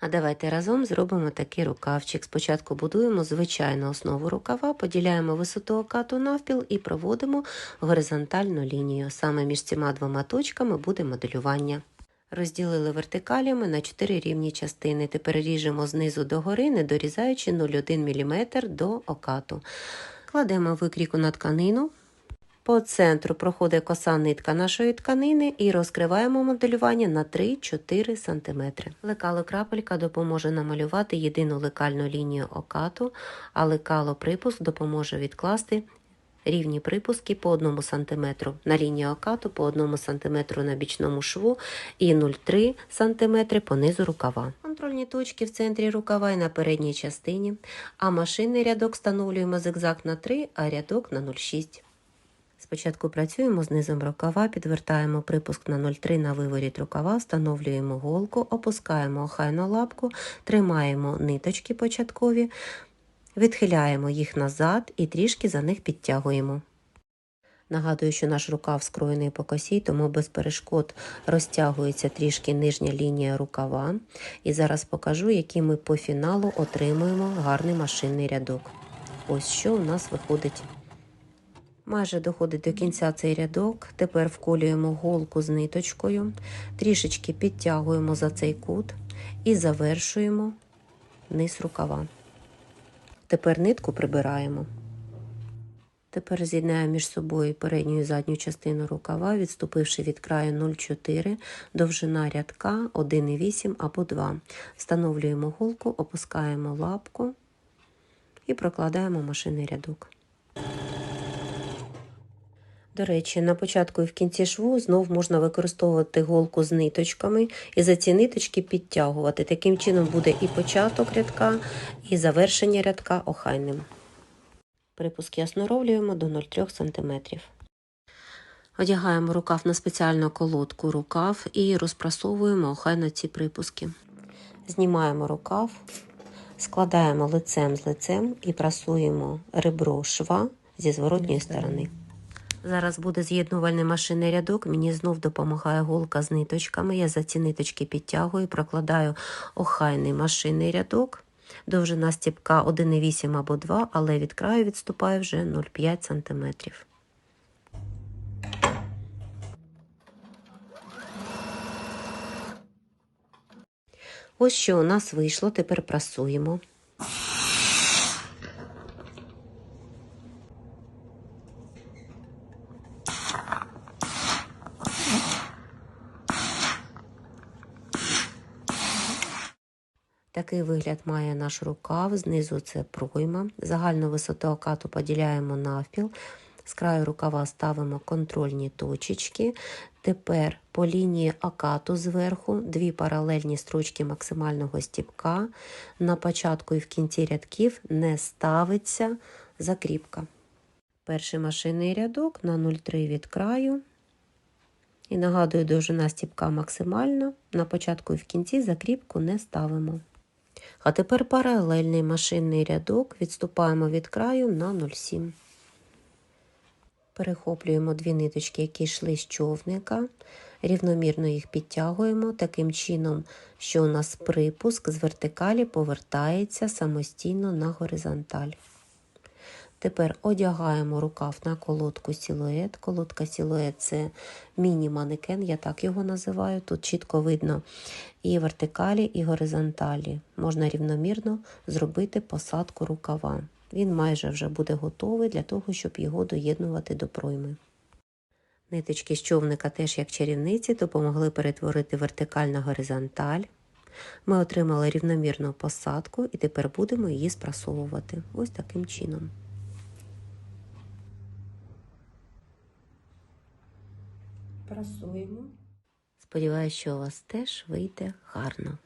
А давайте разом зробимо такий рукавчик. Спочатку будуємо звичайну основу рукава, поділяємо висоту окату навпіл і проводимо горизонтальну лінію. Саме між цими двома точками буде моделювання. Розділили вертикалями на 4 рівні частини. Тепер ріжемо знизу до гори, не дорізаючи 0,1 мм до окату. Кладемо викрійку на тканину. По центру проходить коса нитка нашої тканини і розкриваємо моделювання на 3-4 см. Лекало крапелька допоможе намалювати єдину лекальну лінію окату, а лекало припуск допоможе відкласти рівні припуски по 1 см на лінії окату, по 1 см на бічному шву і 0,3 см по низу рукава. Контрольні точки в центрі рукава і на передній частині, а машинний рядок встановлюємо зигзаг на 3, а рядок на 0,6. Спочатку працюємо з низом рукава, підвертаємо припуск на 0,3 на виворіт рукава, встановлюємо голку, опускаємо охайну лапку, тримаємо ниточки початкові, відхиляємо їх назад і трішки за них підтягуємо. Нагадую, що наш рукав скроєний по косі, тому без перешкод розтягується трішки нижня лінія рукава. І зараз покажу, який ми по фіналу отримуємо гарний машинний рядок. Ось що у нас виходить. Майже доходить до кінця цей рядок. Тепер вколюємо голку з ниточкою, трішечки підтягуємо за цей кут і завершуємо низ рукава. Тепер нитку прибираємо. Тепер з'єднаємо між собою передню і задню частину рукава, відступивши від краю 0,4, довжина рядка 1,8 або 2. Встановлюємо голку, опускаємо лапку і прокладаємо машинний рядок. До речі, на початку і в кінці шву знов можна використовувати голку з ниточками і за ці ниточки підтягувати. Таким чином буде і початок рядка, і завершення рядка охайним. Припуски осноровлюємо до 0,3 см. Одягаємо рукав на спеціальну колодку рукав і розпрасовуємо охайно ці припуски. Знімаємо рукав, складаємо лицем з лицем і прасуємо ребро шва зі зворотньої сторони. Зараз буде з'єднувальний машинний рядок. Мені знов допомагає голка з ниточками. Я за ці ниточки підтягую, прокладаю охайний машинний рядок. Довжина стіпка 1,8 або 2, але від краю відступає вже 0,5 см. Ось що у нас вийшло, тепер прасуємо. Такий вигляд має наш рукав. Знизу це пройма. Загальну висоту окату поділяємо навпіл. З краю рукава ставимо контрольні точечки. Тепер по лінії окату зверху дві паралельні строчки максимального стіпка. На початку і в кінці рядків не ставиться закріпка. Перший машинний рядок на 0,3 від краю. І нагадую, довжина стіпка максимальна. На початку і в кінці закріпку не ставимо. А тепер паралельний машинний рядок відступаємо від краю на 0,7. Перехоплюємо дві ниточки, які йшли з човника, рівномірно їх підтягуємо таким чином, що у нас припуск з вертикалі повертається самостійно на горизонталь. Тепер одягаємо рукав на колодку силует. Колодка силует це міні-манекен, я так його називаю. Тут чітко видно і вертикалі, і горизонталі. Можна рівномірно зробити посадку рукава. Він майже вже буде готовий для того, щоб його доєднувати до пройми. Ниточки з човника теж як чарівниці допомогли перетворити вертикаль на горизонталь. Ми отримали рівномірну посадку і тепер будемо її спрасовувати. Ось таким чином. Прасуємо. Сподіваюся, що у вас теж вийде гарно.